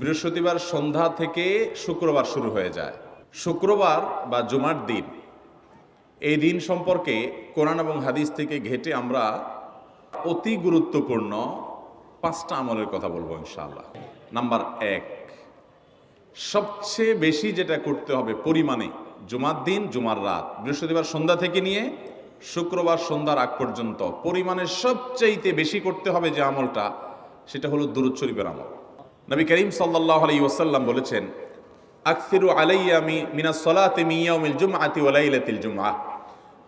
বৃহস্পতিবার সন্ধ্যা থেকে শুক্রবার শুরু হয়ে যায়। শুক্রবার বা জুমার দিন। এই দিন সম্পর্কে কোরআন এবং হাদিস থেকে ঘেটে আমরা অতি গুরুত্বপূর্ণ পাঁচটা আমলের কথা বলব ইনশাআল্লাহ। নাম্বার এক, সবচেয়ে বেশি যেটা করতে হবে পরিমাণে জুমার দিন, জুমার রাত। বৃহস্পতিবার সন্ধ্যা থেকে নিয়ে শুক্রবার সন্ধ্যার আগ পর্যন্ত পরিমাণে সবচাইতে বেশি করতে হবে যে আমলটা, সেটা হলো শরীফের আমল। নবী করিম সাল্লাহ আলাই ওয়াসাল্লাম বলেছেন, আকসিরু আলাইয়া মি, মিনা সলাতে মিয়াউমিল জুমআতি ওয়া লাইলাতিল জুমআ।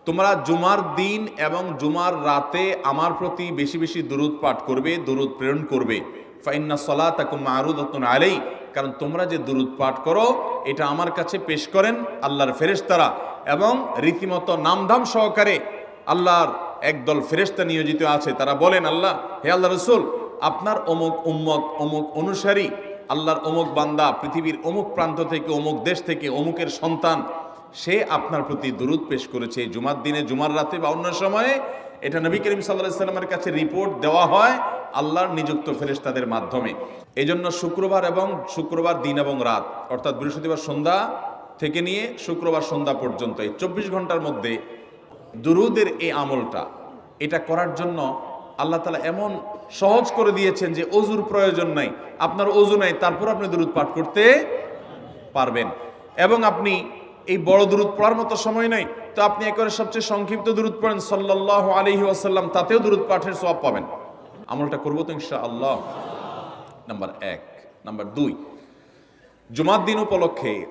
তোমরা জুমার দিন এবং জুমার রাতে আমার প্রতি বেশি বেশি দুরুদ পাঠ করবে, দুরুদ প্রেরণ করবে। ফাইন্না সলাতাকুম মারুদাতুন আলাই কারণ তোমরা যে দুরুদ পাঠ করো, এটা আমার কাছে পেশ করেন আল্লাহর ফেরেশতারা এবং রীতিমতো নামধাম সহকারে আল্লাহর একদল ফেরেশতা নিয়োজিত আছে। তারা বলেন, আল্লাহ, হে আল্লাহ রসুল আপনার অমুক উম্মত, অমুক অনুসারী, আল্লাহর অমুক বান্দা, পৃথিবীর অমুক প্রান্ত থেকে, অমুক দেশ থেকে, অমুকের সন্তান, সে আপনার প্রতি দুরুদ পেশ করেছে। জুমার দিনে, জুমার রাতে বা অন্য সময়ে এটা নবী করিম সাল্লাহ সাল্লামের কাছে রিপোর্ট দেওয়া হয় আল্লাহর নিযুক্ত ফেরেশতাদের মাধ্যমে। এই জন্য শুক্রবার এবং শুক্রবার দিন এবং রাত, অর্থাৎ বৃহস্পতিবার সন্ধ্যা থেকে নিয়ে শুক্রবার সন্ধ্যা পর্যন্ত এই চব্বিশ ঘণ্টার মধ্যে দুরুদের এই আমলটা, এটা করার জন্য আল্লাহ তালা এমন সহজ করে দিয়েছেন যে অজুর প্রয়োজন নাই। আপনার অজু নাই, তারপর আপনি দুরুদ পাঠ করতে পারবেন। এবং আপনি এই বড় দূরত পড়ার মতো সময় নাই, তো আপনি একবারে সবচেয়ে সংক্ষিপ্ত দূরত পড়েন সাল্লাহ আলহি আসাল্লাম তাতেও দূরত পাঠের সব পাবেন। আমলটা করব তো ইনশা আল্লাহ নাম্বার এক। নাম্বার দুই। জুমার দিন উপলক্ষে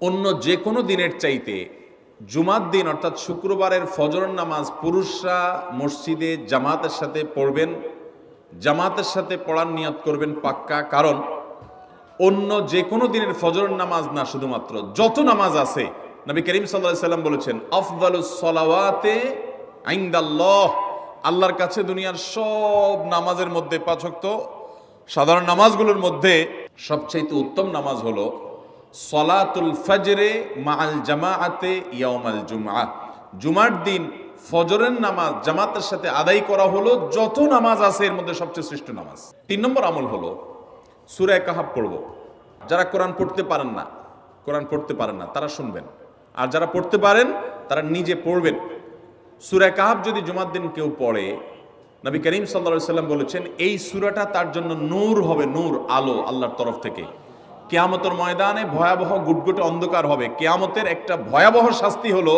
অন্য যে কোনো দিনের চাইতে জুমার দিন, অর্থাৎ শুক্রবারের ফজর নামাজ পুরুষরা মসজিদে জামাতের সাথে পড়বেন। জামাতের সাথে পড়ার নিয়ত করবেন পাক্কা, কারণ অন্য যে কোনো দিনের ফজর নামাজ না শুধুমাত্র, যত নামাজ আছে, নবী করিম সাল্লাম বলেছেন, আফদালুস সলাওয়াতে আইন্দাল্লাহ। আল্লাহর কাছে দুনিয়ার সব নামাজের মধ্যে পাচক তো। সাধারণ নামাজগুলোর মধ্যে সবচাইতে উত্তম নামাজ হলো সলাতুল ফজরে মাল জামাআতে ইয়াউমাল জুমআ। জুমার দিন ফজরের নামাজ জামাতের সাথে আদায় করা হলো, যত নামাজ আছে এর মধ্যে সবচেয়ে শ্রেষ্ঠ নামাজ। তিন নম্বর আমল হলো সুরায় কাহাব পড়ব। যারা কোরআন পড়তে পারেন না, কোরআন পড়তে পারেন না, তারা শুনবেন। আর যারা পড়তে পারেন, তারা নিজে পড়বেন। সুরায় কাহাব যদি জুমার দিন কেউ পড়ে, নবী করিম সাল্লা সাল্লাম বলেছেন, এই সুরাটা তার জন্য নূর হবে, নূর, আলো আল্লাহর তরফ থেকে। কেয়ামতের ময়দানে ভয়াবহ গুটগুটে অন্ধকার হবে। কেয়ামতের একটা ভয়াবহ শাস্তি হলো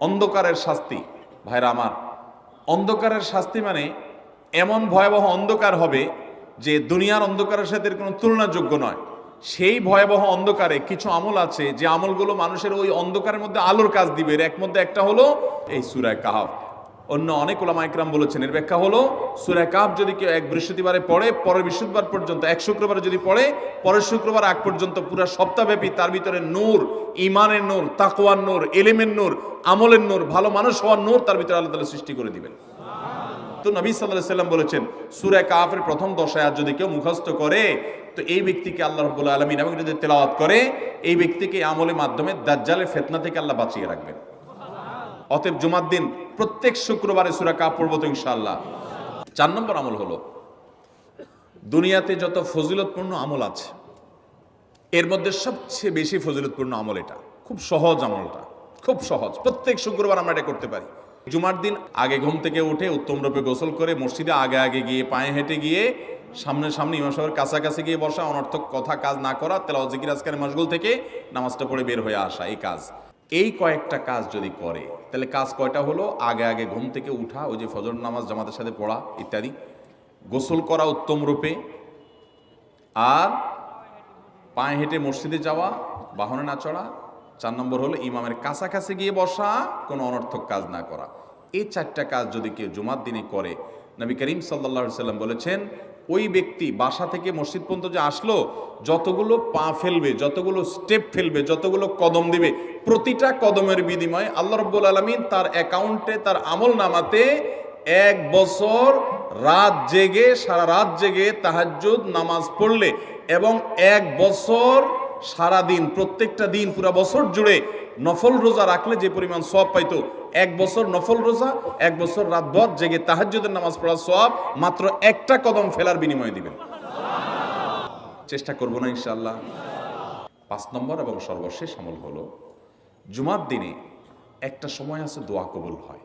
অন্ধকারের শাস্তি। ভাইরা আমার, অন্ধকারের শাস্তি মানে এমন ভয়াবহ অন্ধকার হবে যে দুনিয়ার অন্ধকারের সাথে কোনো তুলনাযোগ্য নয়। সেই ভয়াবহ অন্ধকারে কিছু আমল আছে যে আমলগুলো মানুষের ওই অন্ধকারের মধ্যে আলোর কাজ দিবে। এর এক মধ্যে একটা হলো এই সুরায় কাহাব অন্য অনেক ওলামা ইকরাম বলেছেন। এর ব্যাখ্যা হলো সুরায় কাপ যদি কেউ এক বৃহস্পতিবারে পড়ে, পরের বৃহস্পতিবার পর্যন্ত, এক শুক্রবারে যদি পড়ে, পরের শুক্রবার আগ পর্যন্ত পুরো সপ্তাহব্যাপী তার ভিতরে নূর ইমানের নূর, তাকওয়ার নূর, এলেমের নূর, আমলের নূর, ভালো মানুষ হওয়ার নূর তার ভিতরে আল্লাহ তালা সৃষ্টি করে দিবেন। তো নবী সাল্লাহ সাল্লাম বলেছেন, সুরে কাফের প্রথম দশায় যদি কেউ মুখস্থ করে, তো এই ব্যক্তিকে আল্লাহ রব্বুল আলমিন এবং যদি তেলাওয়াত করে, এই ব্যক্তিকে আমলের মাধ্যমে দাজ্জালের ফেতনা থেকে আল্লাহ বাঁচিয়ে রাখবেন। অতএব জুমার দিন প্রত্যেক শুক্রবারে সুরা কাপ পড়ব তো ইনশাআল্লাহ। চার নম্বর আমল হলো, দুনিয়াতে যত ফজিলতপূর্ণ আমল আছে, এর মধ্যে সবচেয়ে বেশি ফজিলতপূর্ণ আমল এটা। খুব সহজ আমলটা, খুব সহজ। প্রত্যেক শুক্রবার আমরা এটা করতে পারি। জুমার দিন আগে ঘুম থেকে উঠে উত্তম রূপে গোসল করে মসজিদে আগে আগে গিয়ে পায়ে হেঁটে গিয়ে সামনে সামনে ইমাম সাহেবের কাছাকাছি গিয়ে বসা, অনর্থক কথা কাজ না করা, তেলাওয়াত, জিকির, আজকার, মশগুল থেকে নামাজটা পড়ে বের হয়ে আসা, এই কাজ। এই কয়েকটা কাজ যদি করে, তাহলে কাজ কয়টা হলো? আগে আগে ঘুম থেকে উঠা, ওই যে ফজর নামাজ, জামাতের সাথে পড়া, ইত্যাদি। গোসল করা উত্তম রূপে। আর পায়ে হেঁটে মসজিদে যাওয়া, বাহনে না চড়া। চার নম্বর হলো ইমামের কাছাকাছি গিয়ে বসা, কোনো অনর্থক কাজ না করা। এই চারটা কাজ যদি কেউ জুমার দিনে করে, নবী করিম সাল্লা সাল্লাম বলেছেন ওই ব্যক্তি বাসা থেকে মসজিদ পর্যন্ত যে আসলো, যতগুলো পা ফেলবে, যতগুলো স্টেপ ফেলবে, যতগুলো কদম দিবে, প্রতিটা কদমের বিনিময়ে আল্লাহ রব্বুল আলমিন তার অ্যাকাউন্টে তার আমল নামাতে এক বছর রাত জেগে, সারা রাত জেগে তাহাজ্জুদ, নামাজ পড়লে এবং এক বছর সারা দিন প্রত্যেকটা দিন পুরো বছর জুড়ে নফল রোজা রাখলে যে পরিমাণ সব পাইতো, এক বছর নফল রোজা, এক বছর রাত ভর জেগে তাহাজ্জুদের নামাজ পড়ার সব মাত্র একটা কদম ফেলার বিনিময়ে দিবেন। চেষ্টা করব না, ইনশাআল্লাহ। পাঁচ নম্বর এবং সর্বশেষ আমল হলো, জুমার দিনে একটা সময় আছে দোয়া কবুল হয়।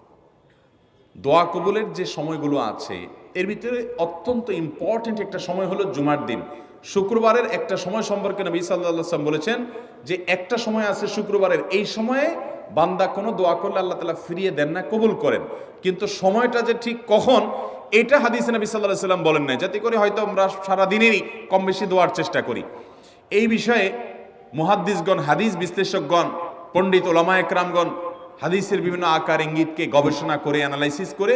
দোয়া কবুলের যে সময়গুলো আছে, এর ভিতরে অত্যন্ত ইম্পর্ট্যান্ট একটা সময় হলো জুমার দিন। শুক্রবারের একটা সময় সম্পর্কে নবী সাল্লাম বলেছেন যে একটা সময় আছে শুক্রবারের, এই সময়ে বান্দা কোনো দোয়া করলে আল্লাহ তালা ফিরিয়ে দেন না, কবুল করেন। কিন্তু সময়টা যে ঠিক কখন, এটা হাদিসে নবী সাল্লাহ সাল্লাম বলেন নাই। যাতে করে হয়তো আমরা সারাদিনেরই কম বেশি দোয়ার চেষ্টা করি। এই বিষয়ে মুহাদ্দিসগণ, হাদিস বিশ্লেষকগণ, পণ্ডিত ওলামা একরামগণ হাদিসের বিভিন্ন আকার, ইঙ্গিতকে গবেষণা করে, অ্যানালাইসিস করে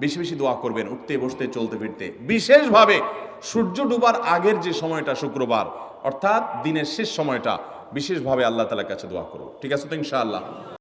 বেশি বেশি দোয়া করবেন, উঠতে, বসতে, চলতে, ফিরতে। বিশেষভাবে সূর্য ডুবার আগের যে সময়টা, শুক্রবার, অর্থাৎ দিনের শেষ সময়টা, বিশেষভাবে আল্লাহ তালার কাছে দোয়া করো ঠিক আছে তো ইনশাআল্লাহ?